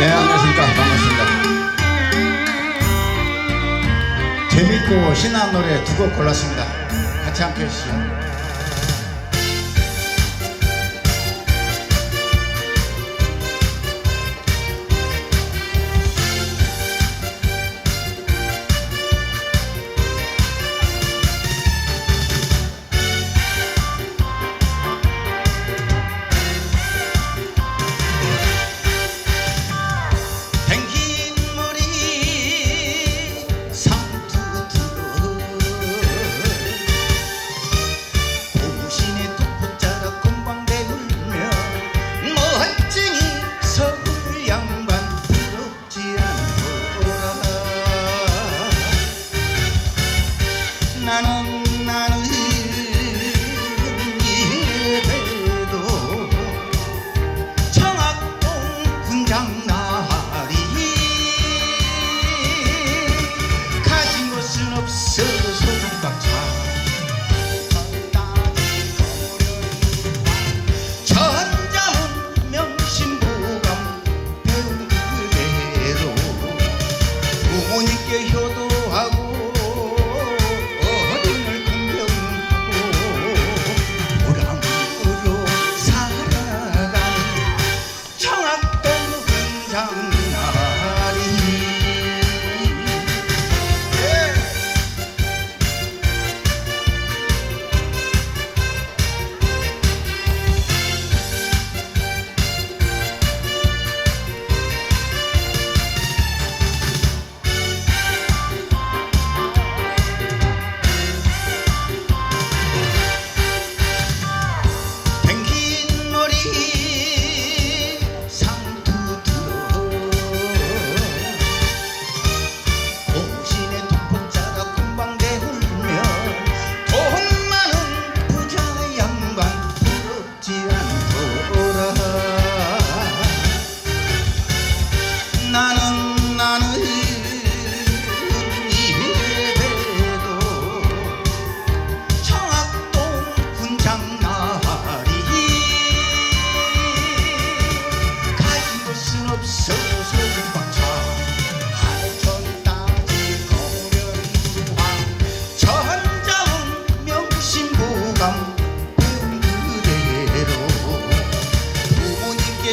네, 안녕하십니까. 반갑습니다. 재밌고 신나는 노래 두 곡 골랐습니다. 같이 함께 해주시죠.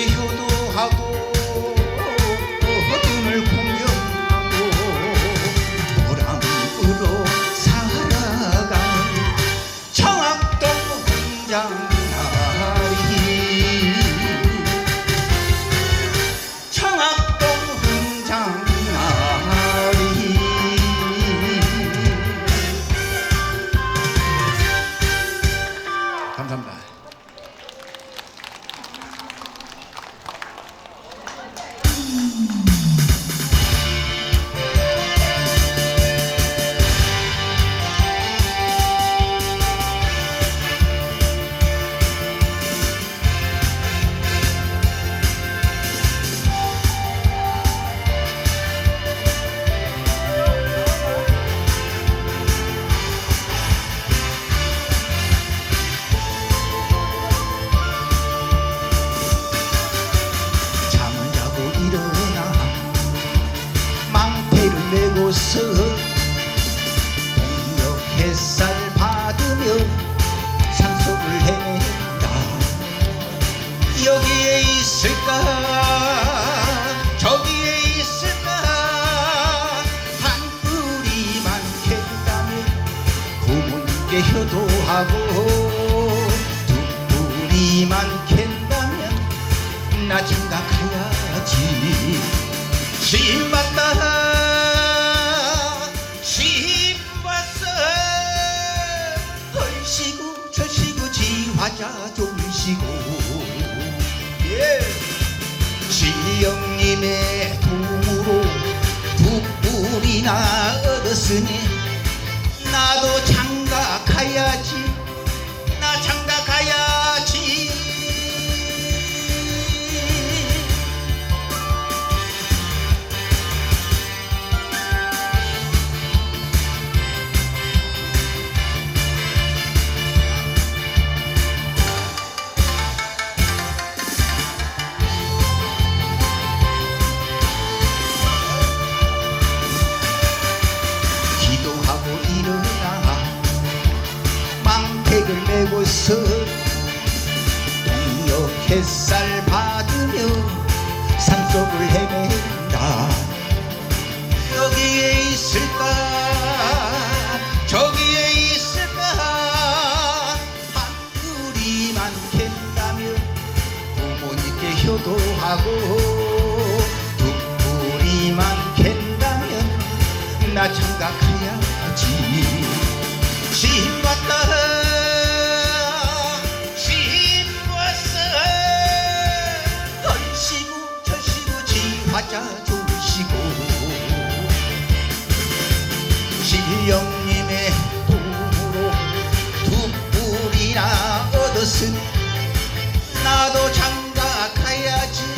you 모습 동력 햇살 받으며 상속을 했다. 여기에 있을까? 저기에 있을까? 한 뿌리만 캔다면 부모님께 효도하고 두 뿌리만 캔다면 나 장가 가야지. 집 만나 나 좀 쉬고 예. 진영님의 도로 두 분이나 얻었으니 나도 장가 가야지 하고서 동력 햇살 받으며 산속을 헤맨다. 여기에 있을까? 저기에 있을까? 한둘이만 캔다며 부모님께 효도하고 두 뿌리만 캔다면 나 장가가야지 신령님의 도움으로 두 뿌리나 얻었으니 나도 장가 가야지